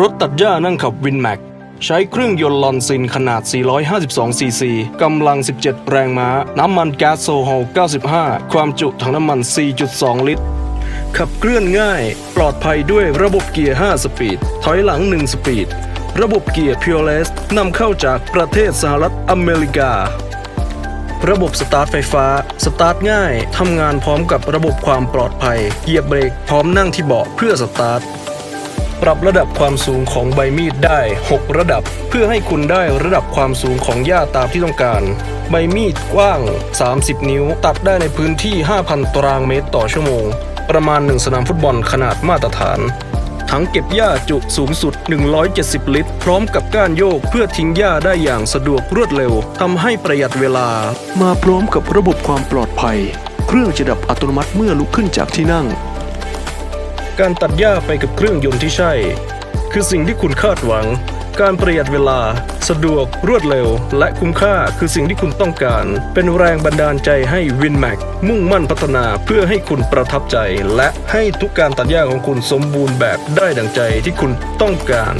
รถตัดหญ้านั่งขับวินแม็กใช้เครื่องยนต์ลอนซินขนาด 452 ซีซี กำลัง 17 แรงม้า น้ำมันแก๊สโซฮอล 95 ความจุถังน้ำมัน 4.2 ลิตร ขับเคลื่อนง่าย ปลอดภัยด้วยระบบเกียร์ 5 สปีด ถอยหลัง 1 สปีด ระบบเกียร์ Pureless นำเข้าจากประเทศสหรัฐอเมริกา ระบบสตาร์ทไฟฟ้า สตาร์ทง่าย ทำงานพร้อมกับระบบความปลอดภัย เหยียบเบรก พร้อมนั่งที่เบาะเพื่อสตาร์ท ปรับระดับความสูงของใบมีดได้ 6 ระดับ เพื่อให้คุณได้ระดับความสูงของหญ้าตามที่ต้องการ ใบมีดกว้าง 30 นิ้ว ตัดได้ในพื้นที่ 5,000 ตารางเมตรต่อชั่วโมง ประมาณ 1 สนามฟุตบอลขนาดมาตรฐานถังเก็บหญ้าจุสูงสุด 170 ลิตร พร้อมกับก้านโยกเพื่อทิ้งหญ้าได้อย่างสะดวกรวดเร็ว ทำให้ประหยัดเวลา มาพร้อมกับระบบความปลอดภัย เครื่องจะดับอัตโนมัติเมื่อลุกขึ้นจากที่นั่ง การตัดหญ้าไปกับเครื่องยนต์ที่ใช่ คือสิ่งที่คุณคาดหวัง การประหยัดเวลา สะดวกรวดเร็ว และคุ้มค่าคือสิ่งที่คุณต้องการ เป็นแรงบันดาลใจให้วินแม็กมุ่งมั่นพัฒนาเพื่อให้คุณประทับใจ และให้ทุกการตัดหญ้าของคุณสมบูรณ์แบบได้ดังใจที่คุณต้องการ